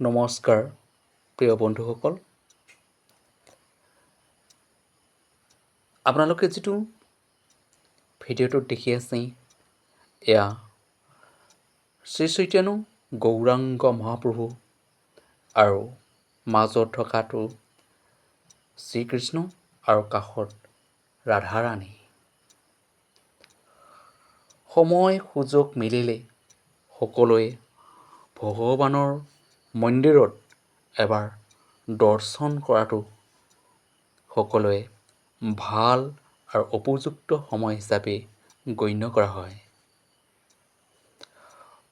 নমস্কাৰ প্ৰিয় বন্ধুসকল। আপোনালোকে যিটো ভিডিঅ'টোত দেখি আছে এয়া শ্ৰী চৈতন্য গৌৰাংগ মহাপ্ৰভু আৰু মাজত থকাটো শ্ৰীকৃষ্ণ আৰু কাষত ৰাধাৰাণী। সময় সুযোগ মিলিলে সকলোৱে ভগৱানৰ মন্দিৰত এবাৰ দৰ্শন কৰাটো সকলোৱে ভাল আৰু উপযুক্ত সময় হিচাপে গণ্য কৰা হয়।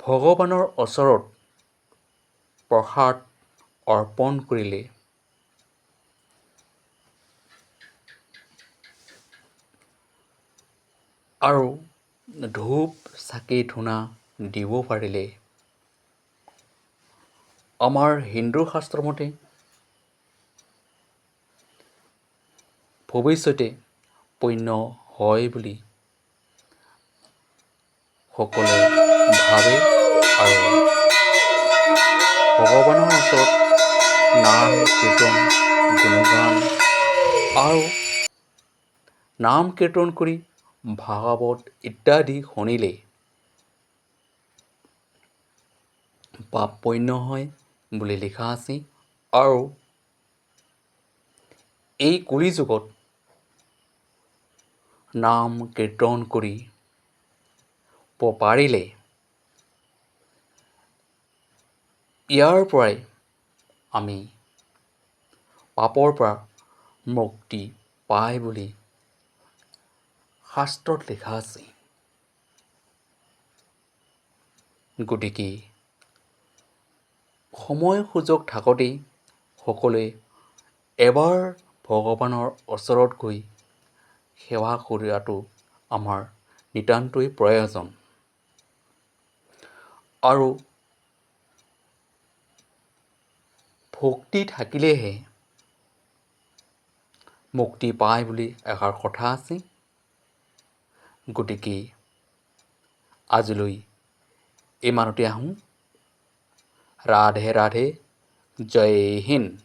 ভগৱানৰ ওচৰত প্ৰসাদ অৰ্পণ কৰিলে আৰু ধূপ চাকি ধূনা দিব পাৰিলে আমাৰ হিন্দু শাস্ত্ৰ মতে ভৱিষ্যতে পুণ্য হয় বুলি সকলোৱে ভাবে আৰু ভগৱানৰ ওচৰত নাম কীৰ্তন গুণগান আৰু নাম কীৰ্তন কৰি ভাগৱত ইত্যাদি শুনিলে পাপ পুণ্য হয়। বুলি লিখা আছে আৰু এই কলি যুগত নাম কীৰ্তন কৰি পাৰিলে ইয়াৰ পৰাই আমি পাপৰ পৰা মুক্তি পায় বুলি শাস্ত্ৰত লিখা আছে গতিকে সময় সুযোগ থাকোঁতেই সকলোৱে এবাৰ ভগৱানৰ ওচৰত গৈ সেৱা কৰাটো আমাৰ নিতান্তই প্ৰয়োজন। আৰু ভক্তি থাকিলেহে মুক্তি পায় বুলি এষাৰ কথা আছে। গতিকে আজিলৈ ইমানতে আহোঁ। রাধে রাধে জয় হিন্দ।